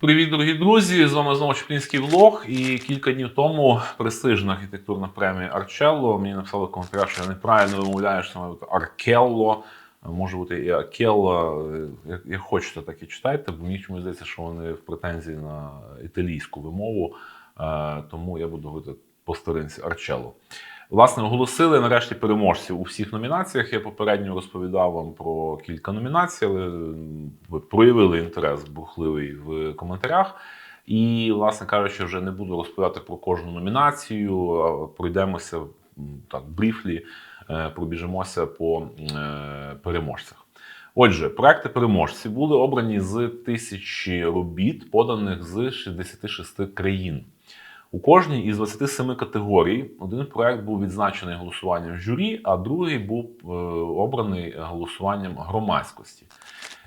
Привіт, дорогі друзі! З вами знову Чеплінський влог. І кілька днів тому престижна архітектурна премія Арчелло. Мені написали в коментарях, що я неправильно вимовляю, що це Аркелло. Може бути і Акелла. Як, як хочете, так і читайте, бо мені чомусь здається, що вони в претензії на італійську вимову. Е, Тому я буду говорити по старинці Арчелло. Власне, оголосили нарешті переможців у всіх номінаціях. Я попередньо розповідав вам про кілька номінацій, але ви проявили інтерес бурхливий в коментарях. І, власне кажучи, вже не буду розповідати про кожну номінацію. а Пройдемося так бріфлі, е, пробіжимося по е, переможцях. Отже, проекти переможці були обрані з тисячі робіт, поданих з 66 країн. У кожній із 27 категорій один проект був відзначений голосуванням журі, а другий був е, обраний голосуванням громадськості.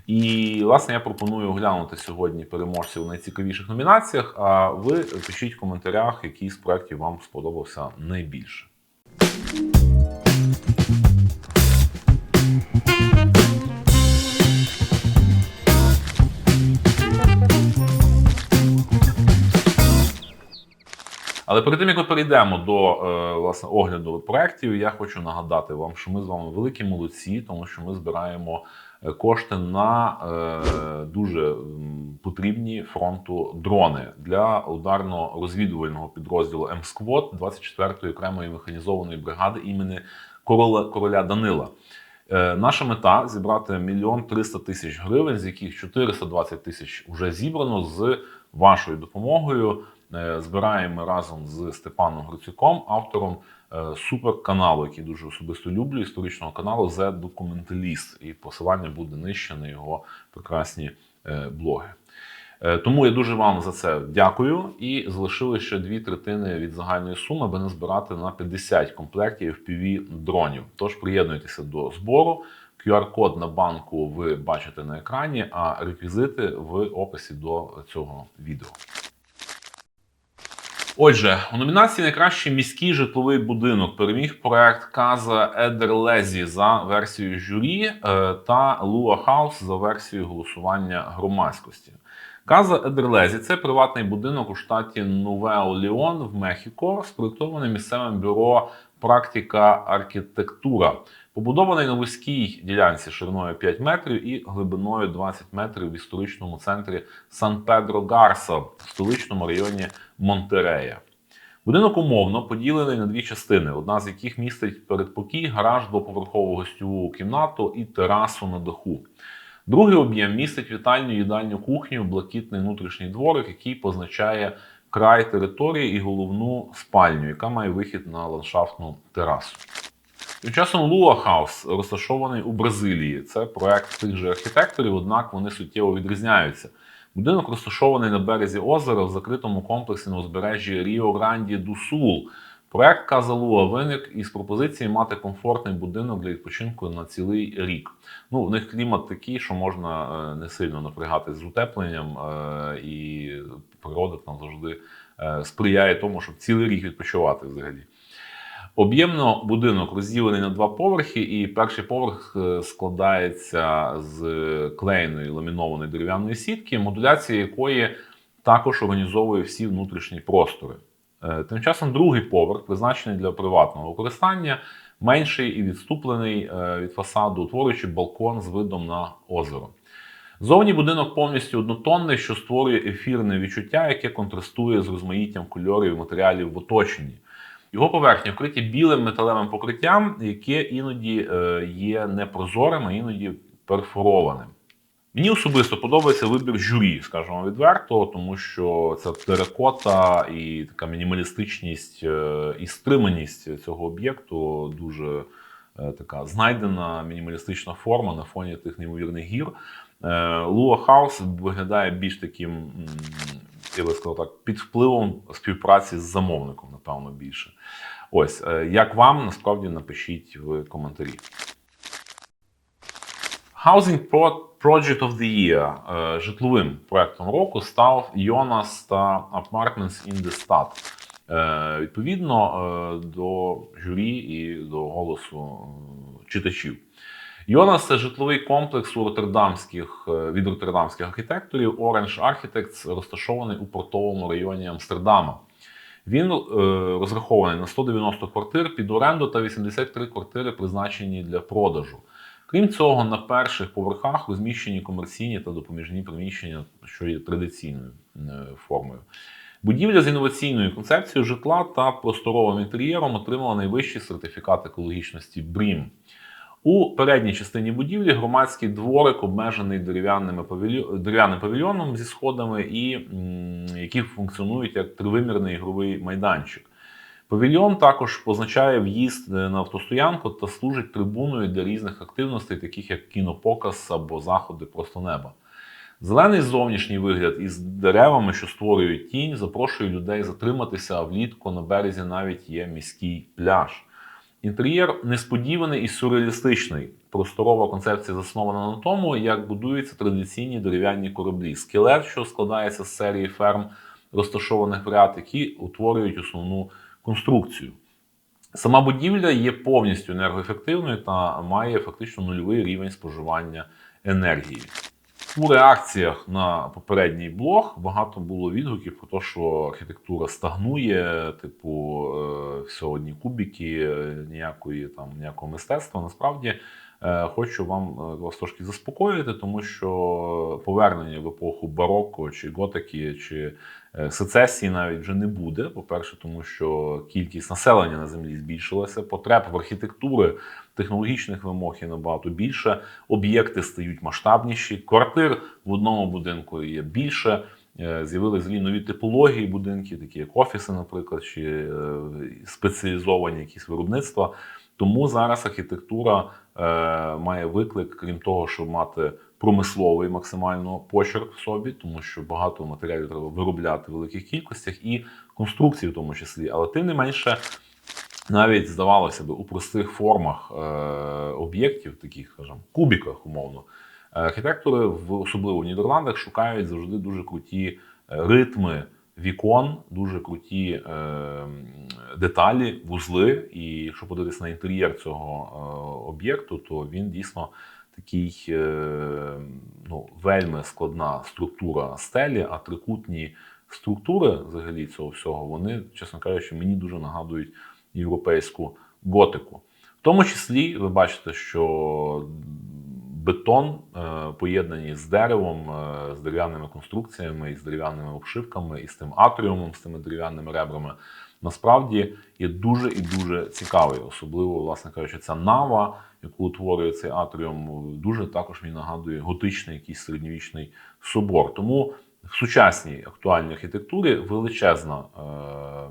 І, власне, я пропоную оглянути сьогодні переможців у найцікавіших номінаціях. А ви пишіть в коментарях, який з проєктів вам сподобався найбільше. Але перед тим як ми перейдемо до е, власне огляду проєктів, я хочу нагадати вам, що ми з вами великі молодці, тому що ми збираємо е, кошти на е, дуже потрібні фронту дрони для ударно-розвідувального підрозділу МСКВОТ 24-ї окремої механізованої бригади імені короля, короля Данила. Наша мета зібрати мільйон 300 тисяч гривень, з яких 420 тисяч вже зібрано з вашою допомогою. Е, Збираємо разом з Степаном Грицюком, автором е, суперканалу, який дуже особисто люблю, історичного каналу The Documentalist. І посилання буде нижче на його прекрасні е, блоги. Тому я дуже вам за це дякую. І залишили ще дві третини від загальної суми, аби не збирати на 50 комплектів FPV дронів. Тож приєднуйтеся до збору. QR-код на банку ви бачите на екрані, а реквізити в описі до цього відео. Отже, у номінації Найкращий міський житловий будинок переміг проект Каза Едерлезі за версією журі е, та Луа Хаус за версією голосування громадськості. Каза Едерлезі це приватний будинок у штаті Нувео Ліон в Мехіко, спроєктований місцевим бюро Практика архітектура. Побудований на вузькій ділянці шириною 5 метрів і глибиною 20 метрів в історичному центрі Сан Педро Гарса в столичному районі Монтерея. Будинок умовно поділений на дві частини, одна з яких містить передпокій, гараж, двоповерхову гостьову кімнату і терасу на даху. Другий об'єм містить вітальню, їдальню, кухню, блакитний внутрішній дворик, який позначає край території і головну спальню, яка має вихід на ландшафтну терасу. Тим часом Луа Хаус розташований у Бразилії. Це проект тих же архітекторів, однак вони суттєво відрізняються. Будинок розташований на березі озера в закритому комплексі на узбережжі Ріо Гранді ду Сул. Проект Казалуа виник із пропозиції мати комфортний будинок для відпочинку на цілий рік. Ну, в них клімат такий, що можна е, не сильно напрягати з утепленням, е, і природа там завжди е, сприяє тому, щоб цілий рік відпочивати взагалі. Об'ємно будинок розділений на два поверхи, і перший поверх е, складається з клеєної ламінованої дерев'яної сітки, модуляція якої також організовує всі внутрішні простори. Е, Тим часом другий поверх, призначений для приватного використання, менший і відступлений е, від фасаду, утворюючи балкон з видом на озеро. Зовні будинок повністю однотонний, що створює ефірне відчуття, яке контрастує з розмаїттям кольорів і матеріалів в оточенні. Його поверхні вкриті білим металевим покриттям, яке іноді е, є непрозорим, а іноді перфорованим. Мені особисто подобається вибір журі, скажімо відверто, тому що це теракота і така мінімалістичність е, і стриманість цього об'єкту дуже е, така знайдена мінімалістична форма на фоні тих неймовірних гір. Луа Хаус виглядає більш таким, я би сказав так, під впливом співпраці з замовником, напевно, більше. Ось, е, як вам, насправді напишіть в коментарі. Housing Pro- Project of the Year е, житловим проектом року став Jonas та Apartments in the Stad. Е, Відповідно до журі і до голосу читачів. Йонас це житловий комплекс у роттердамських від роттердамських архітекторів Orange Architects, розташований у портовому районі Амстердама. Він е, розрахований на 190 квартир під оренду та 83 квартири призначені для продажу. Крім цього, на перших поверхах розміщені комерційні та допоміжні приміщення, що є традиційною е, формою. Будівля з інноваційною концепцією житла та просторовим інтер'єром отримала найвищий сертифікат екологічності BREEAM. У передній частині будівлі громадський дворик обмежений дерев'яним павільйоном зі сходами, і які функціонують як тривимірний ігровий майданчик. Павільйон також позначає в'їзд е, на автостоянку та служить трибуною для різних активностей, таких як кінопоказ або заходи просто неба. Зелений зовнішній вигляд із деревами, що створюють тінь, запрошує людей затриматися, а влітку на березі навіть є міський пляж. Інтер'єр несподіваний і сюрреалістичний. Просторова концепція заснована на тому, як будуються традиційні дерев'яні кораблі. Скелет, що складається з серії ферм, розташованих в ряд, які утворюють основну конструкцію. Сама будівля є повністю енергоефективною та має фактично нульовий рівень споживання енергії. У реакціях на попередній блог багато було відгуків про те, що архітектура стагнує, типу, е, все одні кубики, е, ніякої там ніякого мистецтва. Насправді хочу вам е, вас трошки заспокоїти, тому що повернення в епоху бароко чи готики, чи е, сецесії навіть вже не буде. По-перше, тому що кількість населення на землі збільшилася, потреб в архітектури, технологічних вимог є набагато більше об'єкти стають масштабніші, квартир в одному будинку є більше. Е, З'явилися злі нові типології будинків, такі як офіси, наприклад, чи е, спеціалізовані якісь виробництва. Тому зараз архітектура е, має виклик, крім того, щоб мати промисловий максимально почерк в собі, тому що багато матеріалів треба виробляти в великих кількостях і конструкції в тому числі. Але тим не менше, навіть здавалося б, у простих формах е, об'єктів, таких, скажімо, кубіках, умовно, е, архітектори, в особливо в Нідерландах, шукають завжди дуже круті е, ритми вікон, дуже круті е, деталі, вузли. І якщо подивитися на інтер'єр цього е, об'єкту, то він дійсно такий е, ну, вельми складна структура стелі, а трикутні структури взагалі цього всього, вони, чесно кажучи, мені дуже нагадують європейську готику. В тому числі ви бачите, що бетон е, поєднані з деревом, з дерев'яними конструкціями, і з дерев'яними обшивками, і з тим атріумом, з тими дерев'яними ребрами, насправді є дуже і дуже цікавий. Особливо, власне кажучи, ця нава, яку утворює цей атріум, дуже також мені нагадує готичний якийсь середньовічний собор. Тому в сучасній актуальній архітектурі величезна, е, е,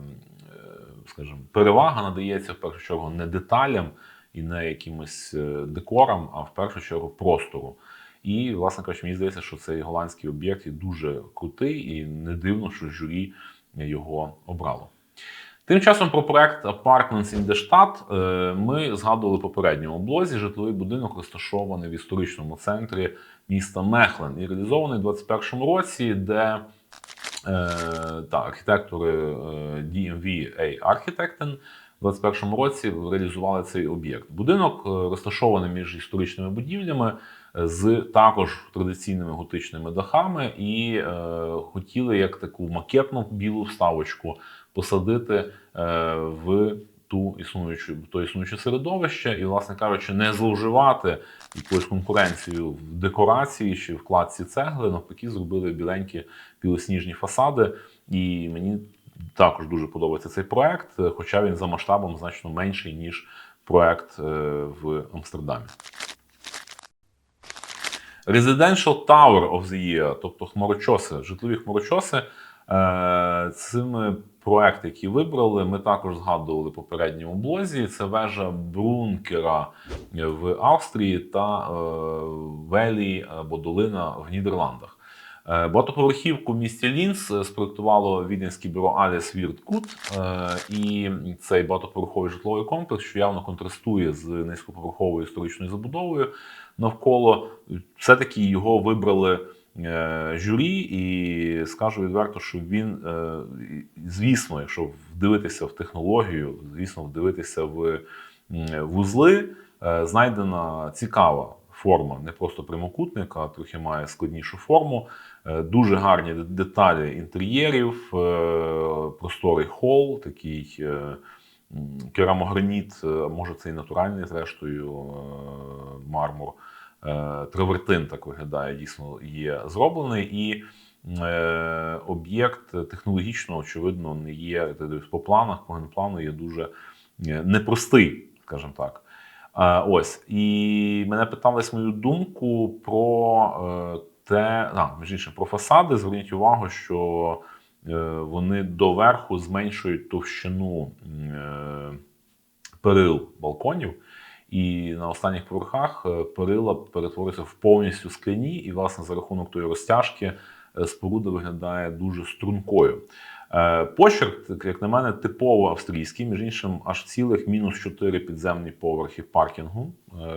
скажімо, перевага надається в першу чергу не деталям і не якимось е, декорам, а в першу чергу простору. І, власне кажучи, мені здається, що цей голландський об'єкт є дуже крутий, і не дивно, що журі його обрало. Тим часом про проект Apartments in the Stadt е, ми згадували в попередньому блозі. Житловий будинок розташований в історичному центрі міста Мехлен і реалізований у 2021 році, де е, та, архітектори е, DMV A Architecten у 2021 році реалізували цей об'єкт. Будинок е, розташований між історичними будівлями з також традиційними готичними дахами, і е, хотіли як таку макетну білу вставочку посадити е, в ту існуючу то існуюче середовище, і, власне кажучи, не зловживати якоюсь конкуренцією в декорації чи в кладці цегли. Навпаки, зробили біленькі білосніжні фасади. І мені також дуже подобається цей проект, хоча він за масштабом значно менший ніж проект е, в Амстердамі. Residential Tower of the Year, тобто хмарочоси, житлові хмарочоси. Е, Цими проекти, які вибрали, ми також згадували в попередньому блозі. Це вежа Брункера в Австрії та е, Велі або долина в Нідерландах. Е, Багатоповерхівку в місті Лінц е, спроектувало віденське бюро Аліс Вірткут, і цей багатоповерховий житловий комплекс, що явно контрастує з низькоповерховою історичною забудовою навколо. Все-таки його вибрали журі, і скажу відверто, що він, е, звісно, якщо вдивитися в технологію, звісно, вдивитися в вузли, е, знайдена цікава форма, не просто прямокутника, а трохи має складнішу форму. Е, Дуже гарні деталі інтер'єрів, е, просторий хол, такий е, керамограніт, е, може це і натуральний, зрештою, е, мармур. Е, Травертин так виглядає, дійсно є зроблений. І е, об'єкт технологічно, очевидно, не є по планах, по генплану є дуже е, непростий, скажімо так. Ось і мене питались мою думку про те, а, між іншим, про фасади. Зверніть увагу, що вони доверху зменшують товщину перил балконів. І на останніх поверхах е, перила перетворюються в повністю скляні, і, власне, за рахунок тої розтяжки е, споруда виглядає дуже стрункою. Е, Почерк, як на мене, типово австрійський, між іншим, аж цілих мінус 4 підземні поверхи паркінгу.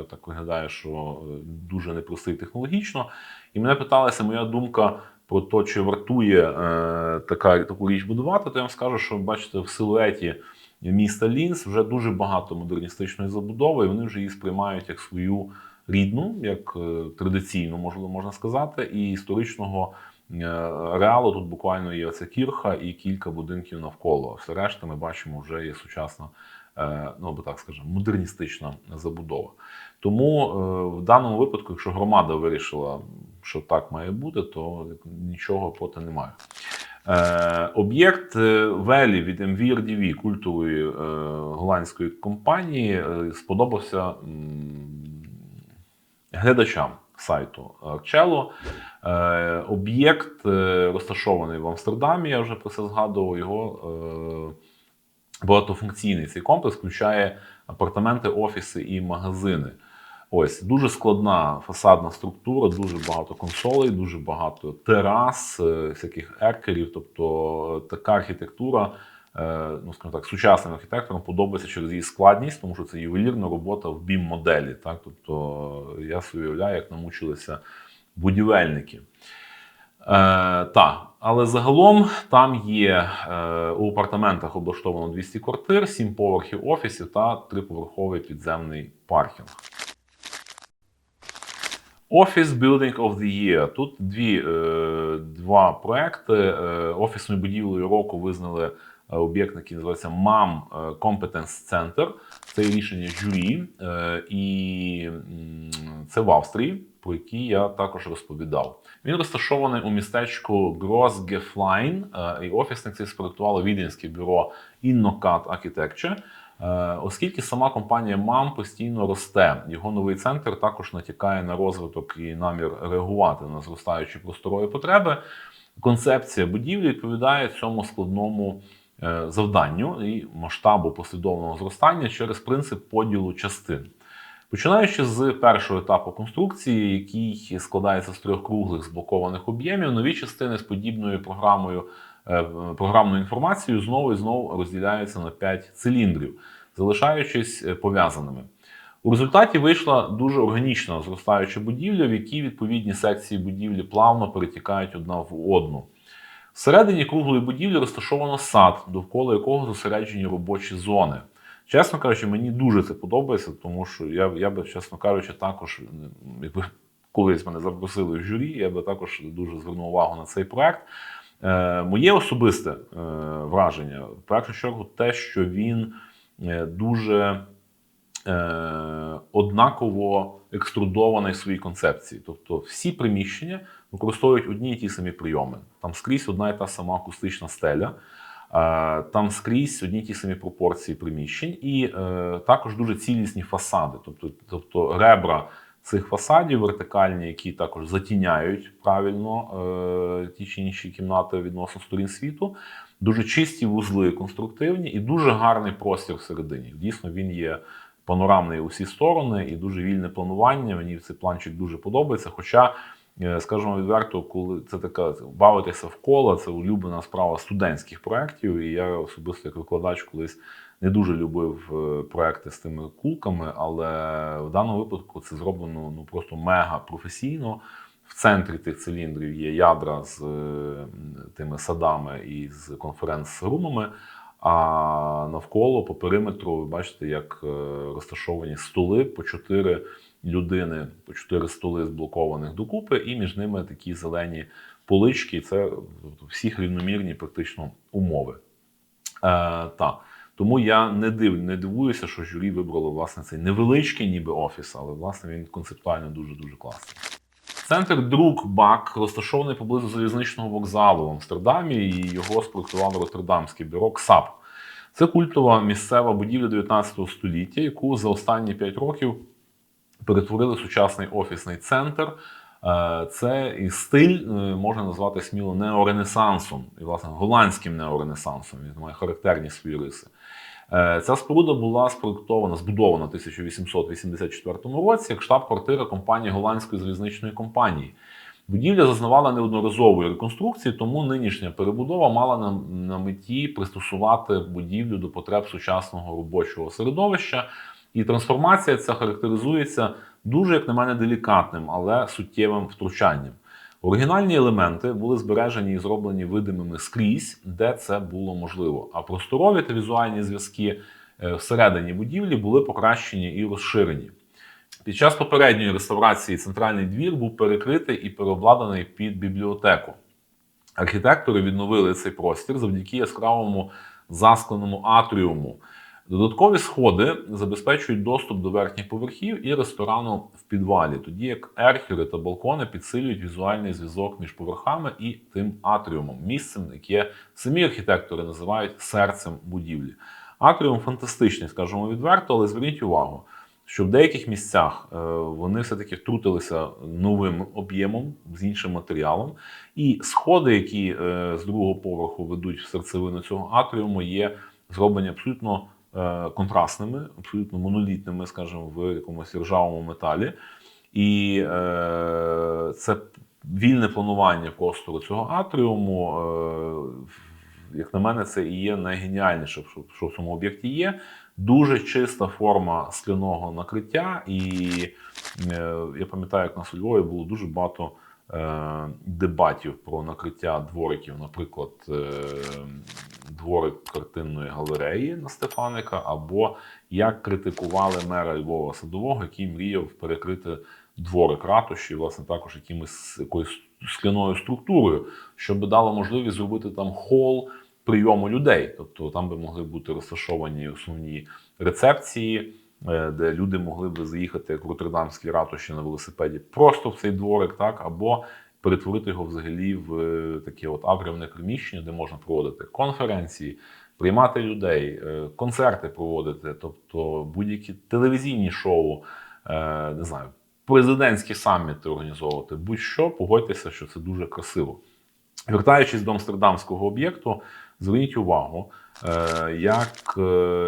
Так виглядає, що дуже непростий технологічно. І мене питалася моя думка про те, чи вартує така, таку річ будувати, то я вам скажу, що бачите, в силуеті міста Лінс вже дуже багато модерністичної забудови, і вони вже її сприймають як свою рідну, як е, традиційну, можливо, можна сказати, і історичного е, реалу тут буквально є оця кірха і кілька будинків навколо. Все решта ми бачимо, вже є сучасна, е, ну або так скажемо, модерністична забудова. Тому в даному випадку, якщо громада вирішила, що так має бути, то нічого проти немає. Е, Об'єкт е, Велі від MVRDV, культової е, голландської компанії, сподобався глядачам сайту. Е, Об'єкт розташований в Амстердамі, я вже про це згадував. Його багатофункційний цей комплекс включає апартаменти, офіси і магазини. Ось дуже складна фасадна структура, дуже багато консолей, дуже багато терас, е, всяких еркерів. Тобто е, така архітектура, е, ну скажімо так, сучасним архітекторам подобається через її складність, тому що це ювелірна робота в бім-моделі. Так? Тобто я собі уявляю, як намучилися будівельники. Е, так, але загалом там є е, у апартаментах облаштовано 200 квартир, 7 поверхів офісів та триповерховий підземний паркінг. Office Building of the Year. Тут дві, е, два проекти. Е, офісною будівлею року визнали е, об'єкт, який називається MAM Competence Center. Це рішення журі, і це в Австрії, про який я також розповідав. Він розташований у містечку е, і офісник цей спроектувало віденське бюро Innocat Architecture. Е, Оскільки сама компанія МАМ постійно росте, його новий центр також натякає на розвиток і намір реагувати на зростаючі просторові потреби. Концепція будівлі відповідає цьому складному е, завданню і масштабу послідовного зростання через принцип поділу частин. Починаючи з першого етапу конструкції, який складається з трьох круглих зблокованих об'ємів, нові частини з подібною програмою е, програмною інформацією знову і знову розділяються на 5 циліндрів, залишаючись е, пов'язаними. У результаті вийшла дуже органічна зростаюча будівля, в якій відповідні секції будівлі плавно перетікають одна в одну. Всередині круглої будівлі розташовано сад, довкола якого зосереджені робочі зони. Чесно кажучи, мені дуже це подобається, тому що я, я би, чесно кажучи, також, якби колись мене запросили в журі, я би також дуже звернув увагу на цей проект. Е, моє особисте е, враження, в першу чергу, те, що він е, дуже однаково екструдований в своїй концепції. Тобто всі приміщення використовують одні і ті самі прийоми. Там скрізь одна і та сама акустична стеля. Там скрізь одні й ті самі пропорції приміщень, і також дуже цілісні фасади, тобто, тобто ребра цих фасадів вертикальні, які також затіняють правильно е, ті чи інші кімнати відносно сторін світу. Дуже чисті вузли, конструктивні і дуже гарний простір всередині. Дійсно, він є панорамний у всі сторони і дуже вільне планування. Мені цей планчик дуже подобається. Хоча, е, скажімо відверто, коли це така бавитися в коло, це улюблена справа студентських проєктів. І я особисто як викладач колись не дуже любив е, проекти з тими кулками, але в даному випадку це зроблено ну просто мега професійно. В центрі тих циліндрів є ядра з е, тими садами і з конференц-румами. А навколо по периметру ви бачите, як е, розташовані столи по чотири людини, по чотири столи зблокованих докупи, і між ними такі зелені полички. Це всіх рівномірні практично умови. Е, та. Тому я не див, не дивуюся, що журі вибрало власне цей невеличкий ніби офіс, але власне він концептуально дуже дуже класний. Центр Друкбак розташований поблизу залізничного вокзалу в Амстердамі, і його спроектувало Роттердамське бюро КСАП. Це культова місцева будівля 19 століття, яку за останні 5 років перетворили сучасний офісний центр. Е, Це і стиль е, можна назвати сміло неоренесансом, і власне голландським неоренесансом. Він має характерні свої риси. Е, Ця споруда була спроектована, збудована в 1884 році як штаб-квартира компанії голландської залізничної компанії. Будівля зазнавала неодноразової реконструкції, тому нинішня перебудова мала на, на меті пристосувати будівлю до потреб сучасного робочого середовища. І трансформація ця характеризується дуже, як на мене, делікатним, але суттєвим втручанням. Оригінальні елементи були збережені і зроблені видимими скрізь, де це було можливо. А просторові та візуальні зв'язки е, всередині будівлі були покращені і розширені. Під час попередньої реставрації центральний двір був перекритий і переобладнаний під бібліотеку. Архітектори відновили цей простір завдяки яскравому заскленому атріуму. Додаткові сходи забезпечують доступ до верхніх поверхів і ресторану в підвалі, тоді як ерхери та балкони підсилюють візуальний зв'язок між поверхами і тим атріумом, місцем, яке самі архітектори називають серцем будівлі. Атріум фантастичний, скажімо відверто, але зверніть увагу, що в деяких місцях е, вони все-таки втрутилися новим об'ємом з іншим матеріалом. І сходи, які е, з другого поверху ведуть в серцевину цього атріуму, є зроблені абсолютно контрастними, абсолютно монолітними, скажімо, в якомусь ржавому металі. І е, це вільне планування простору цього атріуму. Е, як на мене, це і є найгеніальніше, що, що в цьому об'єкті є. Дуже чиста форма скляного накриття, і е, я пам'ятаю, як нас у Львові було дуже багато е, дебатів про накриття двориків, наприклад, е, дворик картинної галереї на Стефаника, або як критикували мера Львова Садового, який мріяв перекрити дворик ратуші, власне, також якимось якоюсь скляною структурою, щоб дало можливість зробити там хол прийому людей. Тобто там би могли бути розташовані основні рецепції, е, де люди могли б заїхати як в Роттердамській ратуші на велосипеді просто в цей дворик, так або перетворити його взагалі в е, таке от агрівне приміщення, де можна проводити конференції, приймати людей, е, концерти проводити, тобто будь-які телевізійні шоу, е, не знаю, президентські саміти організовувати. Будь-що, погодьтеся, що це дуже красиво. Вертаючись до амстердамського об'єкту, зверніть увагу, як,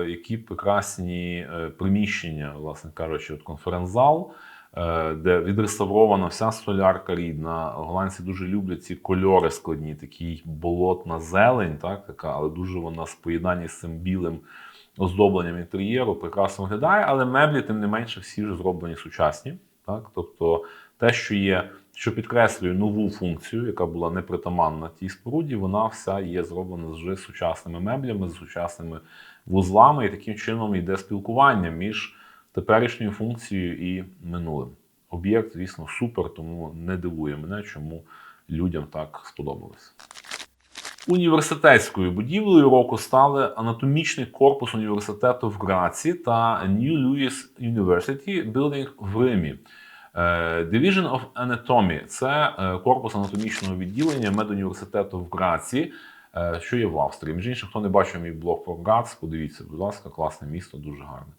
які прекрасні приміщення, власне кажучи, от конференц-зал, де відреставрована вся солярка рідна. Голландці дуже люблять ці кольори складні, такий болотна зелень, так, така, але дуже вона в поєднанні з цим білим оздобленням інтер'єру прекрасно виглядає, але меблі, тим не менше, всі вже зроблені сучасні. Так? Тобто те, що є, що підкреслює нову функцію, яка була непритаманна тій споруді, вона вся є зроблена з сучасними меблями, з сучасними вузлами, і таким чином йде спілкування між теперішньою функцією і минулим. Об'єкт, звісно, супер, тому не дивує мене, чому людям так сподобалось. Університетською будівлею року стали анатомічний корпус університету в Граці та New Lewis University Building в Римі. Е, Division of Anatomy – це е, корпус анатомічного відділення медуніверситету в Граці, е, що є в Австрії. Між іншим, хто не бачив мій блог про Грац, подивіться, будь ласка, класне місто, дуже гарне.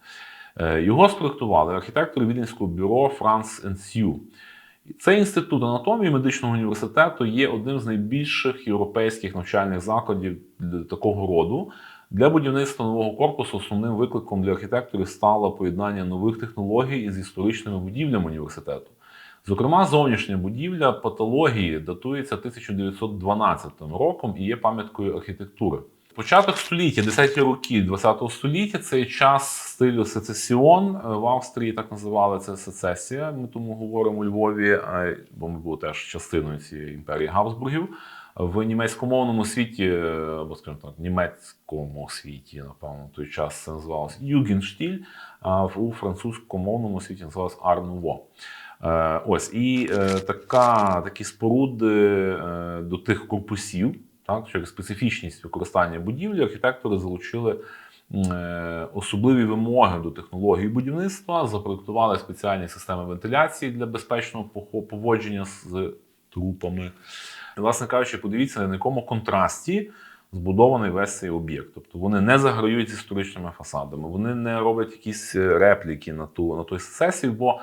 Е, Його спроектували архітектори Віденського бюро Франц Сю. Цей інститут анатомії медичного університету є одним з найбільших європейських навчальних закладів такого роду. Для будівництва нового корпусу основним викликом для архітекторів стало поєднання нових технологій із історичними будівлями університету. Зокрема, зовнішня будівля патології датується 1912 роком і є пам'яткою архітектури. Початок століття, 10-ті роки 20-го століття, цей час стилю сецесіон е, в Австрії так називали це сецесія. Ми тому говоримо у Львові, е, бо ми були теж частиною цієї імперії Габсбургів. В німецькомовному світі, е, або скажімо так, німецькому світі, напевно, той час це називалося Югенштіль, а у французькомовному світі називалося Арнуво. Ось і така, такі споруди до тих корпусів, так, через специфічність використання будівлі, архітектори залучили е, особливі вимоги до технології будівництва, запроектували спеціальні системи вентиляції для безпечного поводження з трупами. І, власне кажучи, подивіться, на якому контрасті збудований весь цей об'єкт. Тобто вони не заграють з історичними фасадами, вони не роблять якісь е, репліки на ту на той сесію, бо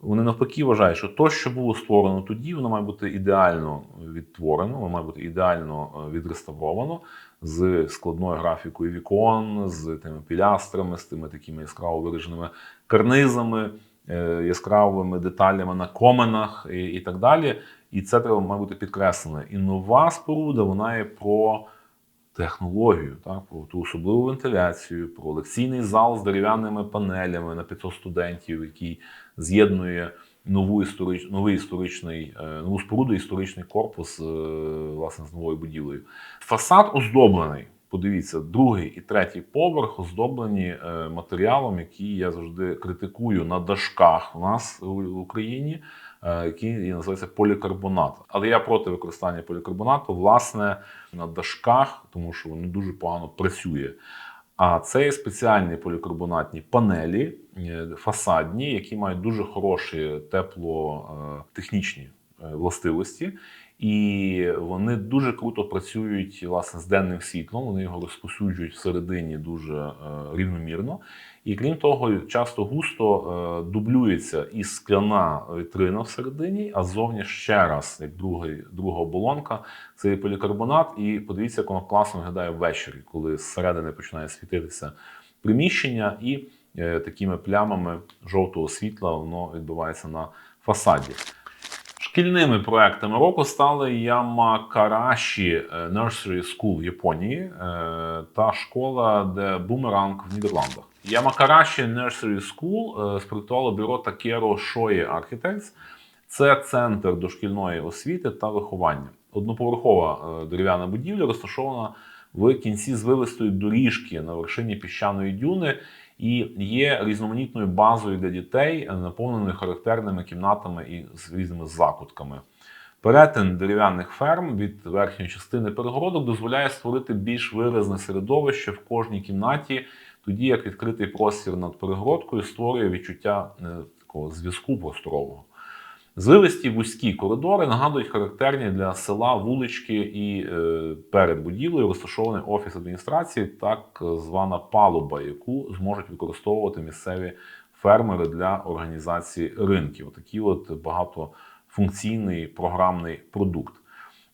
вони навпаки вважають, що то, що було створено тоді, воно має бути ідеально відтворено, воно має бути ідеально е, відреставровано з складною графікою вікон, з тими пілястрами, з тими такими яскраво вираженими карнизами, е, яскравими деталями на коменах і, і так далі. І це треба має бути підкреслене. І нова споруда вона є про технологію, так, про ту особливу вентиляцію, про лекційний зал з дерев'яними панелями на 500 студентів, який з'єднує нову історич, новий історичний, е, нову споруду, історичний корпус е, власне з новою будівлею. Фасад оздоблений. Подивіться, другий і третій поверх оздоблені е, матеріалом, який я завжди критикую на дашках у нас в Україні, який називається полікарбонат. Але я проти використання полікарбонату, власне, на дашках, тому що воно дуже погано працює. А це спеціальні полікарбонатні панелі фасадні, які мають дуже хороші теплотехнічні е, властивості. І вони дуже круто працюють власне з денним світлом. Вони його розпосюджують всередині дуже е, рівномірно. І крім того, часто густо е, дублюється і скляна вітрина всередині, а ззовні ще раз, як другий, друга оболонка, це полікарбонат. І подивіться, як воно класно виглядає ввечері, коли зсередини починає світитися приміщення, і е, такими плямами жовтого світла воно відбувається на фасаді. Шкільними проектами року стали Ямакараші е, Nursery School в Японії е, та школа де Бумеранг в Нідерландах. Ямакараші Nursery School е, спроектувало бюро Такеро Шої Architects. Це центр дошкільної освіти та виховання. Одноповерхова е, дерев'яна будівля розташована в кінці звивистої доріжки на вершині піщаної дюни і є різноманітною базою для дітей, е, наповненою характерними кімнатами і з різними закутками. Перетин дерев'яних ферм від верхньої частини перегородок дозволяє створити більш виразне середовище в кожній кімнаті, тоді як відкритий простір над перегородкою створює відчуття е, такого зв'язку просторового. Звивисті вузькі коридори нагадують характерні для села вулички і е, перед будівлею розташований офіс адміністрації, так звана палуба, яку зможуть використовувати місцеві фермери для організації ринків. Такий от багатофункційний програмний продукт.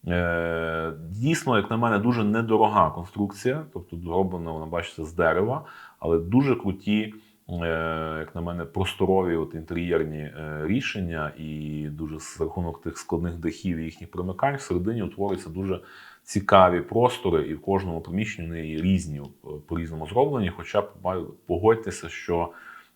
Е, Дійсно, як на мене, дуже недорога конструкція, тобто зроблена, вона бачите, з дерева, але дуже круті як на мене, просторові от інтер'єрні е, рішення, і дуже з рахунок тих складних дахів і їхніх примикань всередині утворюються дуже цікаві простори, і в кожному приміщенні вони різні е, по-різному зроблені. Хоча погодьтеся, що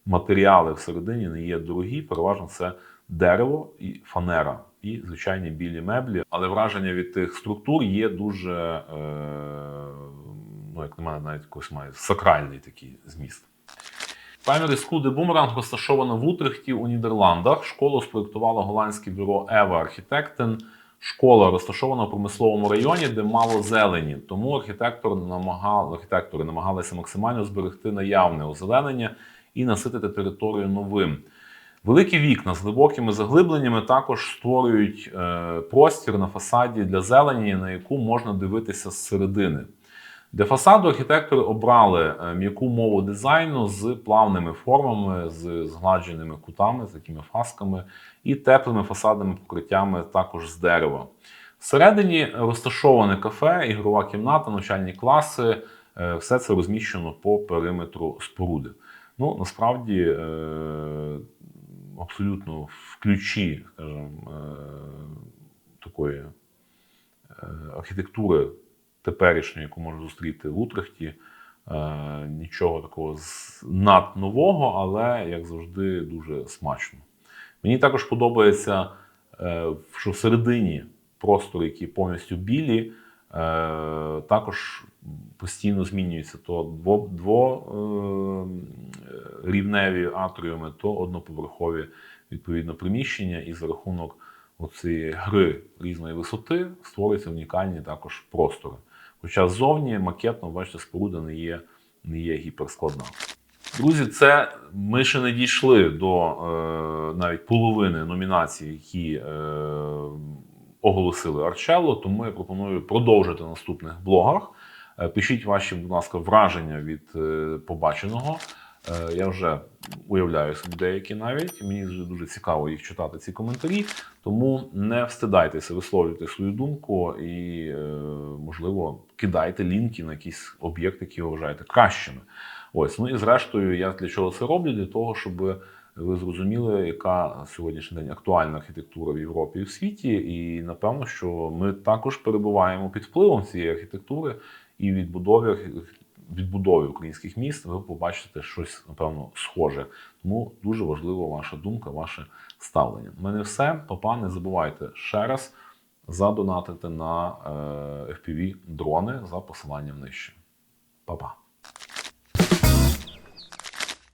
матеріали всередині не є дорогі, переважно це дерево і фанера. І звичайні білі меблі, але враження від тих структур є дуже, е, ну як на мене, навіть якось має сакральний такий зміст. Primary School de Boomerang розташована в Утрехті у Нідерландах. Школу спроектувало голландське бюро Ева Архітектен. Школа розташована в промисловому районі, де мало зелені. Тому архітектор намагав, архітектори намагалися максимально зберегти наявне озеленення і наситити територію новим. Великі вікна з глибокими заглибленнями також створюють е, простір на фасаді для зелені, на яку можна дивитися зсередини. Для фасаду архітектори обрали е, м'яку мову дизайну з плавними формами, з згладженими кутами, з такими фасками, і теплими фасадними покриттями також з дерева. Всередині розташоване кафе, ігрова кімната, навчальні класи. Е, Все це розміщено по периметру споруди. Ну, насправді, е, абсолютно в ключі, скажімо, такої архітектури теперішньої, яку можна зустріти в Утрехті. Е, Нічого такого наднового, але як завжди, дуже смачно. Мені також подобається, е, що всередині простори, які повністю білі, е, також постійно змінюються то дворівневі атріуми, то одноповерхові відповідно приміщення, і за рахунок оцієї гри різної висоти створюються унікальні також простори. Хоча ззовні макетно, бачите, споруда не є, не є гіперскладна. Друзі, це ми ще не дійшли до е, навіть половини номінацій, які е, оголосили Арчелло, тому я пропоную продовжити наступних блогах. Е, пишіть ваші, будь ласка, враження від е, побаченого. Е, я вже уявляю собі деякі навіть. Мені дуже, цікаво їх читати, ці коментарі. Тому не встидайтеся висловлювати свою думку і, е, можливо, кидайте лінки на якісь об'єкти, які ви вважаєте кращими. Ось, ну і зрештою, я для чого це роблю? Для того, щоб ви зрозуміли, яка сьогоднішній день актуальна архітектура в Європі і в світі. І напевно, що ми також перебуваємо під впливом цієї архітектури і відбудові відбудові українських міст. Ви побачите щось, напевно, схоже. Тому дуже важлива ваша думка, ваше ставлення. У мене все. Папа, не забувайте ще раз задонатити на е, FPV дрони за посиланням нижче. Па-па.